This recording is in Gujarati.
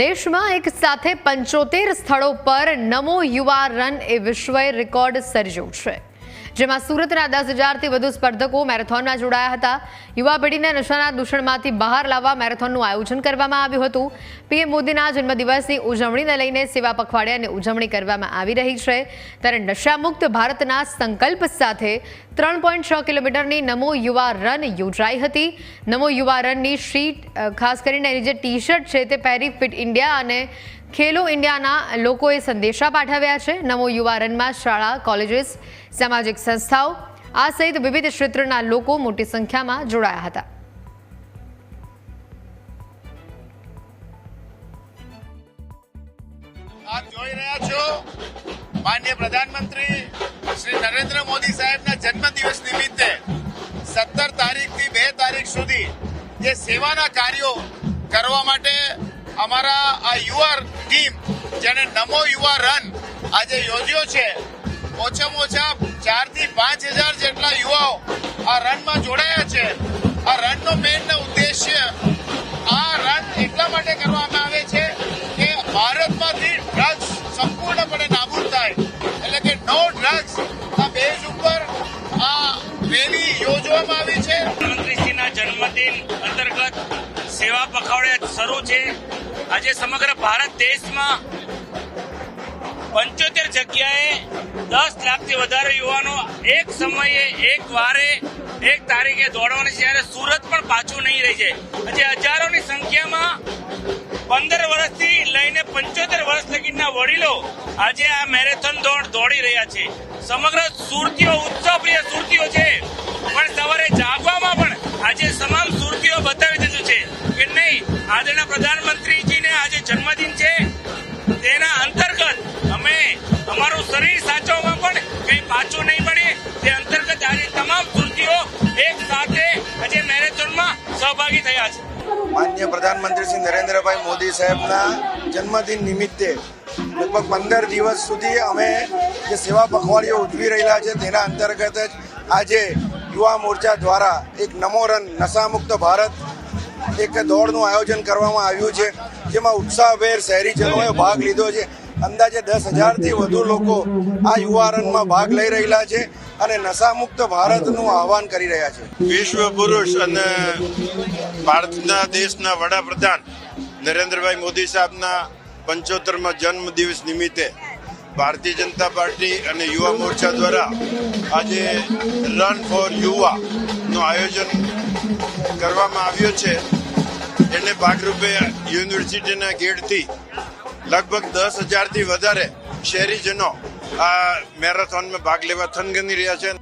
દેશમાં એક સાથે પંચોતેર સ્થળો પર નમો યુવા રન એ વિશ્વએ રેકોર્ડ સર્જ્યો છે, જેમાં સુરતના દસ હજારથી વધુ સ્પર્ધકો મેરેથોનમાં જોડાયા હતા. યુવા પેઢીને નશાના દૂષણમાંથી બહાર લાવવા મેરેથોનનું આયોજન કરવામાં આવ્યું હતું. પીએમ મોદીના જન્મદિવસની ઉજવણીને લઈને સેવા પખવાડિયાની ઉજવણી કરવામાં આવી રહી છે. ત્યારે નશામુક્ત ભારતના સંકલ્પ સાથે ત્રણ પોઈન્ટ છ કિલોમીટરની નમો યુવા રન યોજાઈ હતી. નમો યુવા રનની શીટ ખાસ કરીને એની જે ટી શર્ટ છે તે પહેરી ફિટ ઇન્ડિયા અને ખેલો ઇન્ડિયાના લોકોએ સંદેશા પાઠવ્યા છે. નમો યુવા રનમાં શાળા, કોલેજીસ, સામાજિક સંસ્થાઓ, આ સહિત વિવિધ ક્ષેત્રના લોકો મોટી સંખ્યામાં જોડાયા હતા. આપ જોઈ રહ્યા છો માન્ય પ્રધાનમંત્રી શ્રી નરેન્દ્ર મોદી સાહેબના જન્મદિવસ નિમિત્તે સત્તર તારીખથી બે તારીખ સુધી જે સેવાના કાર્યો કરવા માટે અમારા આ યુવા ટીમ, જેને નમો યુવા રન આજે યોજ્યો છે, ઓછામાં ઓછા ચારથી પાંચ હજાર જેટલા યુવાઓ આ રનમાં જોડાયા છે. આ રનનો મેઇન ઉદ્દેશ્ય આ રન એટલા માટે કરવામાં આવે છે કે ભારતમાંથી રેલી યોજવામાં આવી છે. પ્રધાનમંત્રીજીના જન્મદિન અંતર્ગત સેવા પખવાડિયા શરૂ છે. આજે સમગ્ર ભારત દેશમાં પંચોતેર જગ્યાએ દસ લાખથી વધારે યુવાનો એક સમયે, એક વારે, એક તારીખે દોડવાની છે. ત્યારે સુરત પણ પાછું નહીં રહી છે આજે હજારોની સંખ્યામાં પંદર વર્ષથી લઈને પંચોતેર વર્ષ લગીના વડીલો આજે આ મેરેથોન દોડ દોડી રહ્યા છે. સમગ્ર સુરતીઓ ઉત્સવ પ્રિય સુરતીઓ છે. પણ સવારે જાગવામાં પણ આજે તમામ સુરતીઓ બતાવી દીધું છે કે નહીં, આદરણીય પ્રધાનમંત્રીજીને આજે જન્મદિન છે. તેના અંતર્ગત અમે અમારું શરીર સાચવવામાં પણ કંઈ પાછું નહીં પડે તે અંતર્ગત આજે તમામ સુરતીઓ એક સાથે આજે મેરેથોનમાં સહભાગી થયા છે. માન્ય પ્રધાનમંત્રી શ્રી નરેન્દ્રભાઈ મોદી સાહેબના જન્મદિન નિમિત્તે લગભગ પંદર દિવસ સુધી અમે જે સેવા પખવાડીઓ ઉજવી રહેલા છે, તેના અંતર્ગત જ આજે યુવા મોરચા દ્વારા એક નમો રન, નશામુક્ત ભારત એક દોડનું આયોજન કરવામાં આવ્યું છે, જેમાં ઉત્સાહભેર શહેરીજનોએ ભાગ લીધો છે. અંદાજે દસ હજારથી વધુ લોકો આ યુવા રનમાં ભાગ લઈ રહેલા છે અને નશામુક્ત ભારતનું આહવાન કરી રહ્યા છે. વિશ્વ પુરુષ અને ભારતના દેશના વડાપ્રધાન નરેન્દ્રભાઈ મોદી સાહેબના પંચોતેરમાં જન્મ દિવસ નિમિત્તે ભારતીય જનતા પાર્ટી અને યુવા મોરચા દ્વારા આજે રન ફોર યુવા નું આયોજન કરવામાં આવ્યું છે. એને ભાગરૂપે યુનિવર્સિટીના ગેટથી લગભગ દસ હજારથી વધારે શહેરીજનો આ મેરેથોનમાં ભાગ લેવા થનગની રહ્યા છે.